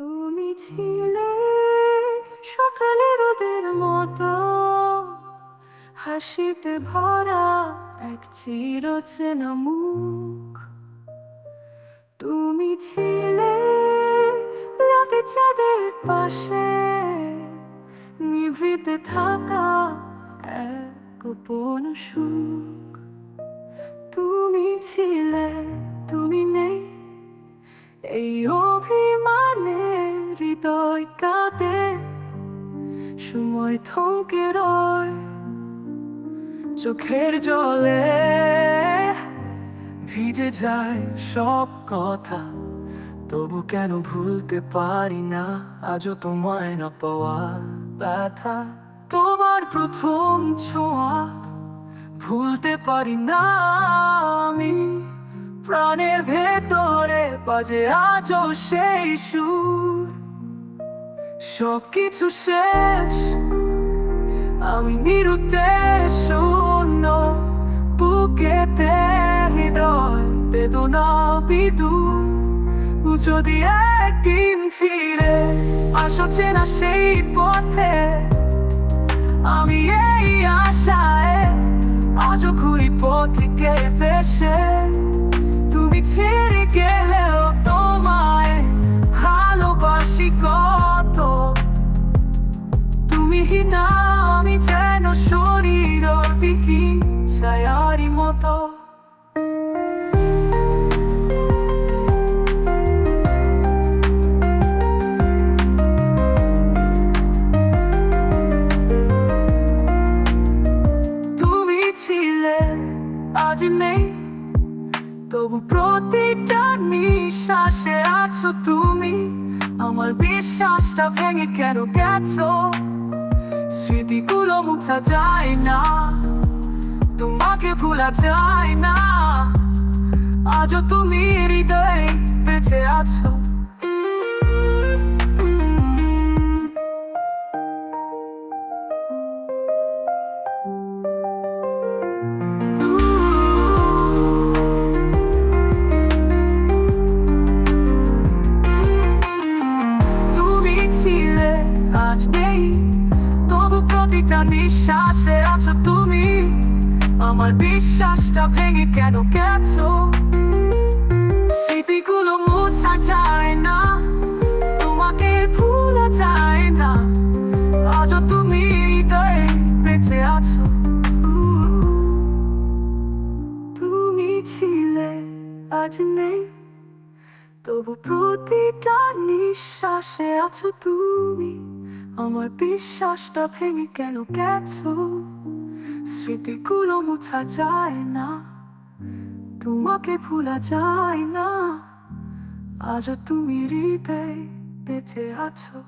তুমি ছিলে সকালে রোদের মতো। হাসিতে ভরা এক চিরচেনা মুখ। তুমি ছিলে রাতে চাঁদের পাশে, নিভৃতে থাকা এক গোপন সুখ। তুমি ছিলে কাঁদে সময় থমকে রয় চোখের জলে ভিজে যায় সব কথা। তবু কেন ভুলতে পারি না? আজও তোমায় না পাওয়া ব্যথা। তোমার প্রথম ছোঁয়া ভুলতে পারি না আমি। প্রাণের ভেতরে বাজে আজও সেই সুর। সব কিছু শেষ। আমি নিরুতে শূন্য বুকেতে হৃদয়, বেদনা, বিদু। যদি একদিন ফিরে আসো চেনা সেই পথে, আমি এই আশায় আজও ঘুরি পথিকে দেশে তুমি ছেড়ে গেলেও আজ নেই। তবু প্রতিটা নিঃশ্বাসে আছো তুমি। আমার বিশ্বাসটা ভেঙে কেন গেছো? স্মৃতিগুলো মুছা যায় না। তোমাকে ভোলা যায় না। আজও তুমি হৃদয়ে বেঁচে আছো। প্রতিটা নিঃশ্বাসে আছো তুমি। আমার বিশ্বাসটা ভেঙে কেন গেছো? স্মৃতিগুলো মোছা যায় না, তোমাকে ভুলা যায় না। আজও তুমি হৃদয়ে বেঁচে আছো। তুমি ছিলে, আজ নেই। তবু প্রতিটা নিঃশ্বাসে আছো তুমি। আমার বিশ্বাসটা ভেঙে কেন গেছো? স্মৃতিগুলো মোছা যায় না, তোমাকে ভোলা যায় না। আজও তুমি হৃদয় বেঁচে আছো।